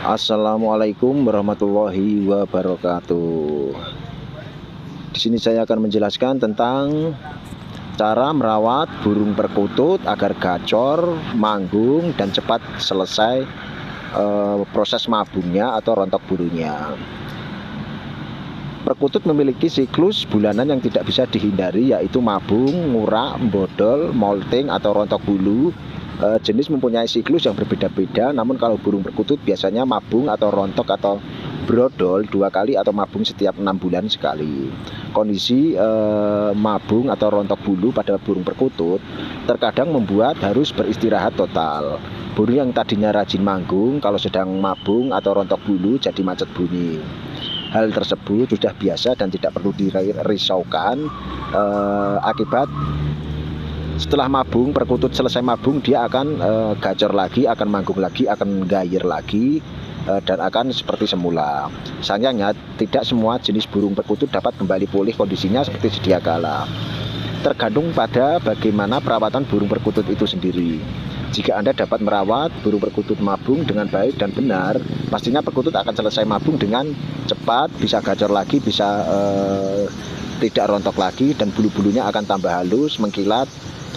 Assalamualaikum warahmatullahi wabarakatuh. Di sini saya akan menjelaskan tentang cara merawat burung perkutut agar gacor, manggung, dan cepat selesai eh, proses mabungnya atau rontok bulunya. Perkutut memiliki siklus bulanan yang tidak bisa dihindari yaitu mabung, ngurak, bodol, molting atau rontok bulu uh, jenis mempunyai siklus yang berbeda-beda namun kalau burung perkutut biasanya mabung atau rontok atau brodol dua kali atau mabung setiap enam bulan sekali. Kondisi uh, mabung atau rontok bulu pada burung perkutut terkadang membuat harus beristirahat total. Burung yang tadinya rajin manggung kalau sedang mabung atau rontok bulu jadi macet bunyi. Hal tersebut sudah biasa dan tidak perlu dirisaukan uh, akibat setelah mabung perkutut selesai mabung dia akan e, gacor lagi akan manggung lagi akan gair lagi e, dan akan seperti semula. Sayangnya tidak semua jenis burung perkutut dapat kembali pulih kondisinya seperti sedia kala. Tergantung pada bagaimana perawatan burung perkutut itu sendiri. Jika Anda dapat merawat burung perkutut mabung dengan baik dan benar, pastinya perkutut akan selesai mabung dengan cepat, bisa gacor lagi, bisa eh, tidak rontok lagi, dan bulu-bulunya akan tambah halus, mengkilat,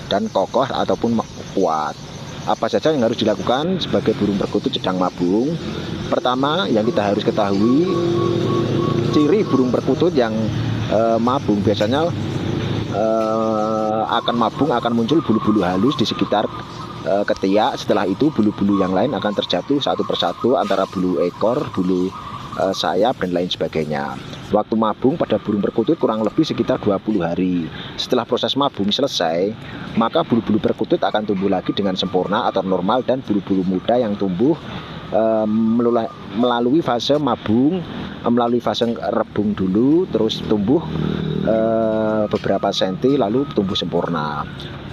dan kokoh ataupun kuat. Apa saja yang harus dilakukan sebagai burung perkutut sedang mabung? Pertama, yang kita harus ketahui ciri burung perkutut yang e, mabung biasanya e, akan mabung akan muncul bulu-bulu halus di sekitar e, ketiak. Setelah itu bulu-bulu yang lain akan terjatuh satu persatu antara bulu ekor, bulu e, sayap dan lain sebagainya. Waktu mabung pada burung perkutut kurang lebih sekitar 20 hari. Setelah proses mabung selesai, maka bulu-bulu perkutut akan tumbuh lagi dengan sempurna atau normal dan bulu-bulu muda yang tumbuh e, melalui fase mabung, e, melalui fase rebung dulu, terus tumbuh e, beberapa senti lalu tumbuh sempurna.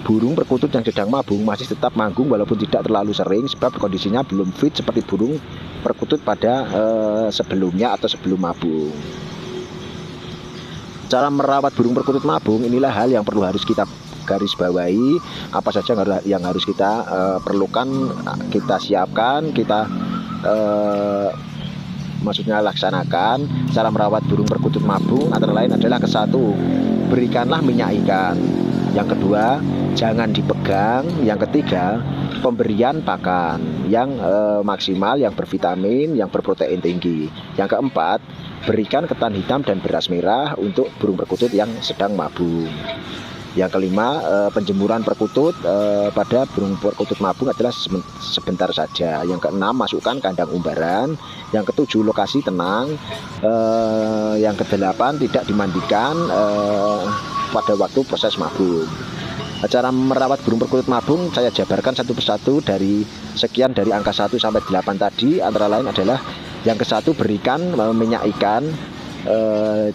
Burung perkutut yang sedang mabung masih tetap manggung walaupun tidak terlalu sering sebab kondisinya belum fit seperti burung perkutut pada e, sebelumnya atau sebelum mabung. Cara merawat burung perkutut mabung inilah hal yang perlu harus kita garis bawahi. Apa saja yang harus kita uh, perlukan kita siapkan kita uh, maksudnya laksanakan. Cara merawat burung perkutut mabung antara lain adalah ke satu berikanlah minyak ikan. Yang kedua jangan dipegang. Yang ketiga pemberian pakan yang uh, maksimal yang bervitamin yang berprotein tinggi yang keempat berikan ketan hitam dan beras merah untuk burung perkutut yang sedang mabung. Yang kelima, eh, penjemuran perkutut eh, pada burung perkutut mabung adalah sebentar saja. Yang keenam, masukkan kandang umbaran. Yang ketujuh, lokasi tenang. Eh, yang kedelapan, tidak dimandikan pada waktu proses mabung. Cara merawat burung perkutut mabung saya jabarkan satu persatu dari sekian dari angka 1 sampai 8 tadi antara lain adalah yang ke satu berikan eh, minyak ikan. E,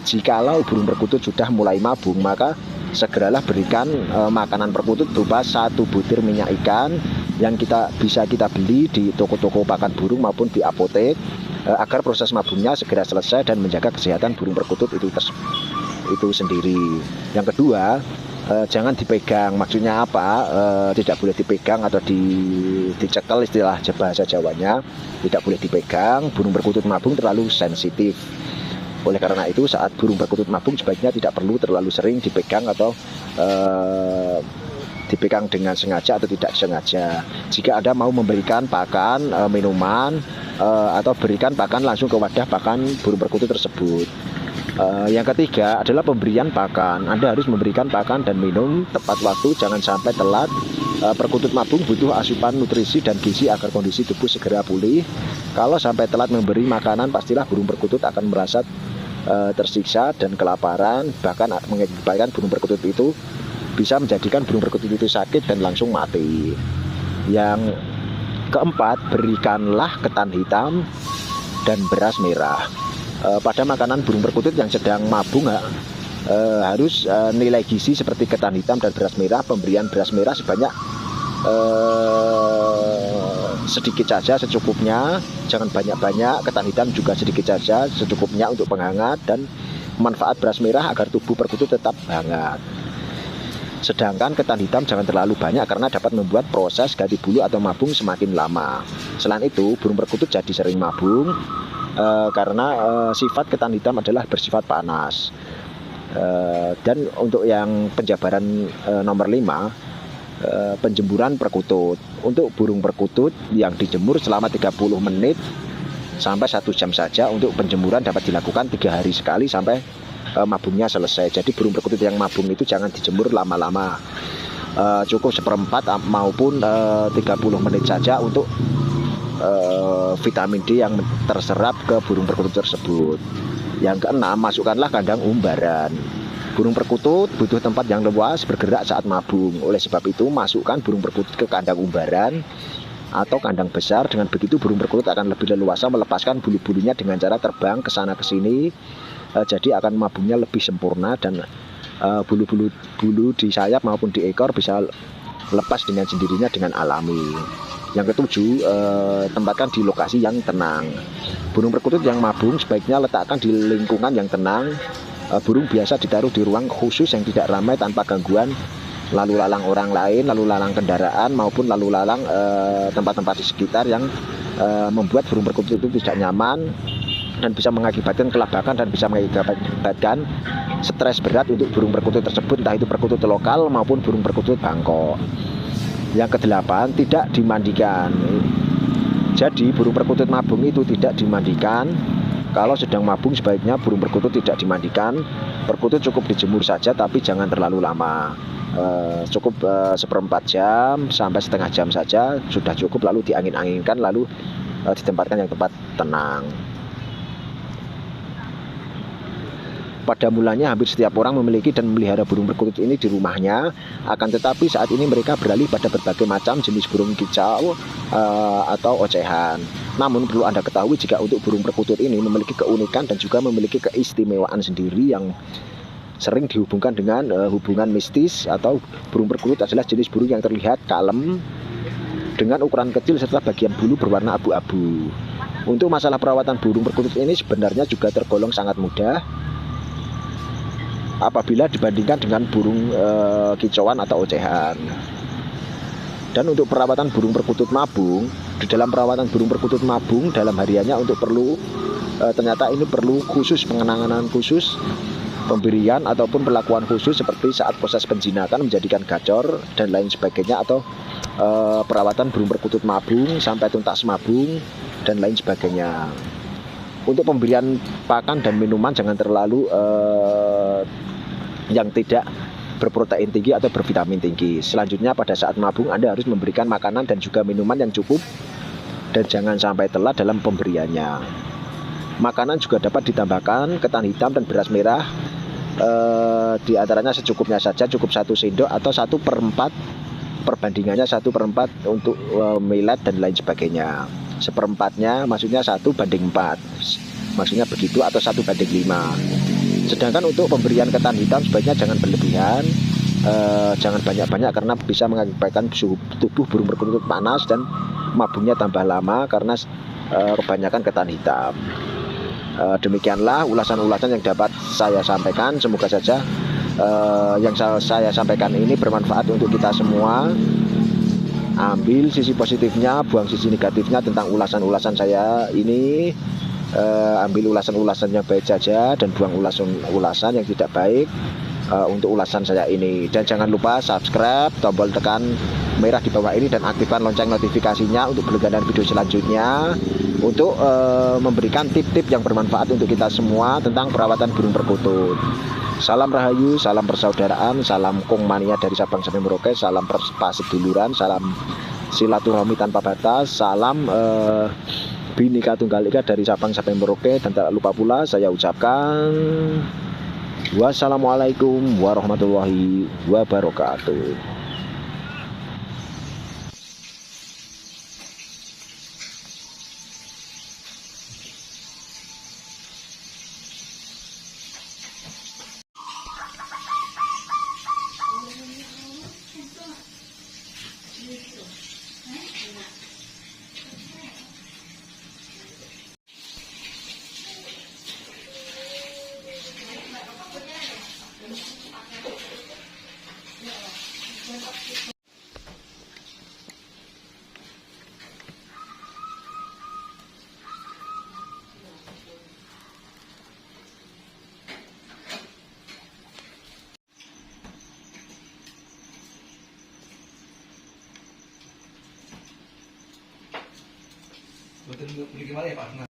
jikalau burung perkutut sudah mulai mabung, maka segeralah berikan e, makanan perkutut berupa satu butir minyak ikan yang kita bisa kita beli di toko-toko pakan burung maupun di apotek e, agar proses mabungnya segera selesai dan menjaga kesehatan burung perkutut itu itu sendiri. Yang kedua, e, jangan dipegang. Maksudnya apa? E, tidak boleh dipegang atau di, dicekel istilah bahasa Jawanya. Tidak boleh dipegang. Burung perkutut mabung terlalu sensitif. Oleh karena itu saat burung perkutut mabung sebaiknya tidak perlu terlalu sering dipegang atau e, dipegang dengan sengaja atau tidak sengaja. Jika Anda mau memberikan pakan, minuman, atau berikan pakan langsung ke wadah pakan burung perkutut tersebut. Uh, yang ketiga adalah pemberian pakan. Anda harus memberikan pakan dan minum tepat waktu, jangan sampai telat. Uh, perkutut mabung butuh asupan nutrisi dan gizi agar kondisi tubuh segera pulih. Kalau sampai telat memberi makanan, pastilah burung perkutut akan merasa uh, tersiksa dan kelaparan, bahkan mengakibatkan burung perkutut itu bisa menjadikan burung perkutut itu sakit dan langsung mati. Yang keempat, berikanlah ketan hitam dan beras merah uh, pada makanan burung perkutut yang sedang mabung uh, harus uh, nilai gizi seperti ketan hitam dan beras merah pemberian beras merah sebanyak uh, sedikit saja secukupnya. Jangan banyak-banyak ketan hitam juga sedikit saja secukupnya untuk penghangat dan manfaat beras merah agar tubuh perkutut tetap hangat. Sedangkan ketan hitam jangan terlalu banyak karena dapat membuat proses ganti bulu atau mabung semakin lama. Selain itu, burung perkutut jadi sering mabung eh, karena eh, sifat ketan hitam adalah bersifat panas. Eh, dan untuk yang penjabaran eh, nomor 5 eh, penjemburan perkutut. Untuk burung perkutut yang dijemur selama 30 menit sampai satu jam saja untuk penjemuran dapat dilakukan tiga hari sekali sampai uh, mabungnya selesai. Jadi burung perkutut yang mabung itu jangan dijemur lama-lama. Uh, cukup seperempat uh, maupun uh, 30 menit saja untuk uh, vitamin D yang terserap ke burung perkutut tersebut. Yang keenam, masukkanlah kandang umbaran. Burung perkutut butuh tempat yang luas bergerak saat mabung. Oleh sebab itu, masukkan burung perkutut ke kandang umbaran atau kandang besar. Dengan begitu burung perkutut akan lebih leluasa melepaskan bulu-bulunya dengan cara terbang ke sana ke sini. Uh, jadi akan mabungnya lebih sempurna dan eh, bulu-bulu bulu di sayap maupun di ekor bisa lepas dengan sendirinya dengan alami. Yang ketujuh, eh, tempatkan di lokasi yang tenang. Burung perkutut yang mabung sebaiknya letakkan di lingkungan yang tenang. Eh, burung biasa ditaruh di ruang khusus yang tidak ramai tanpa gangguan lalu lalang orang lain, lalu lalang kendaraan maupun lalu lalang eh, tempat-tempat di sekitar yang eh, membuat burung perkutut itu tidak nyaman dan bisa mengakibatkan kelabakan dan bisa mengakibatkan stres berat untuk burung perkutut tersebut entah itu perkutut lokal maupun burung perkutut Bangkok. Yang kedelapan tidak dimandikan. Jadi burung perkutut mabung itu tidak dimandikan. Kalau sedang mabung sebaiknya burung perkutut tidak dimandikan. Perkutut cukup dijemur saja tapi jangan terlalu lama. Uh, cukup uh, seperempat jam sampai setengah jam saja sudah cukup lalu diangin-anginkan lalu uh, ditempatkan yang tempat tenang. Pada mulanya hampir setiap orang memiliki dan memelihara burung perkutut ini di rumahnya. Akan tetapi saat ini mereka beralih pada berbagai macam jenis burung kicau uh, atau ocehan. Namun perlu Anda ketahui jika untuk burung perkutut ini memiliki keunikan dan juga memiliki keistimewaan sendiri yang sering dihubungkan dengan uh, hubungan mistis atau burung perkutut adalah jenis burung yang terlihat kalem dengan ukuran kecil serta bagian bulu berwarna abu-abu. Untuk masalah perawatan burung perkutut ini sebenarnya juga tergolong sangat mudah apabila dibandingkan dengan burung e, kicauan atau ocehan. Dan untuk perawatan burung perkutut mabung, di dalam perawatan burung perkutut mabung dalam hariannya untuk perlu e, ternyata ini perlu khusus pengenangan khusus pemberian ataupun perlakuan khusus seperti saat proses penjinatan menjadikan gacor dan lain sebagainya atau e, perawatan burung perkutut mabung sampai tuntas mabung dan lain sebagainya. Untuk pemberian pakan dan minuman jangan terlalu yang tidak berprotein tinggi atau bervitamin tinggi. Selanjutnya pada saat mabung Anda harus memberikan makanan dan juga minuman yang cukup dan jangan sampai telat dalam pemberiannya. Makanan juga dapat ditambahkan ketan hitam dan beras merah eh, di antaranya secukupnya saja cukup satu sendok atau satu perempat perbandingannya satu perempat untuk eh, millet dan lain sebagainya seperempatnya maksudnya satu banding empat maksudnya begitu atau satu banding lima sedangkan untuk pemberian ketan hitam sebaiknya jangan berlebihan eh, jangan banyak-banyak karena bisa mengakibatkan suhu tubuh burung perkutut panas dan mabungnya tambah lama karena eh, kebanyakan ketan hitam. Eh, demikianlah ulasan-ulasan yang dapat saya sampaikan. Semoga saja eh, yang saya, saya sampaikan ini bermanfaat untuk kita semua. Ambil sisi positifnya, buang sisi negatifnya tentang ulasan-ulasan saya ini. Uh, ambil ulasan-ulasan yang baik saja dan buang ulasan-ulasan yang tidak baik uh, untuk ulasan saya ini. Dan jangan lupa subscribe, tombol tekan merah di bawah ini dan aktifkan lonceng notifikasinya untuk berlangganan video selanjutnya untuk uh, memberikan tip-tip yang bermanfaat untuk kita semua tentang perawatan burung perkutut. Salam Rahayu, salam persaudaraan, salam Kong Mania dari Sabang sampai Merauke, salam perseduluran, salam silaturahmi tanpa batas, salam uh, Binika Tunggal Ika dari Sabang sampai Merauke dan tak lupa pula saya ucapkan wassalamualaikum warahmatullahi wabarakatuh. bagaimana ya Pak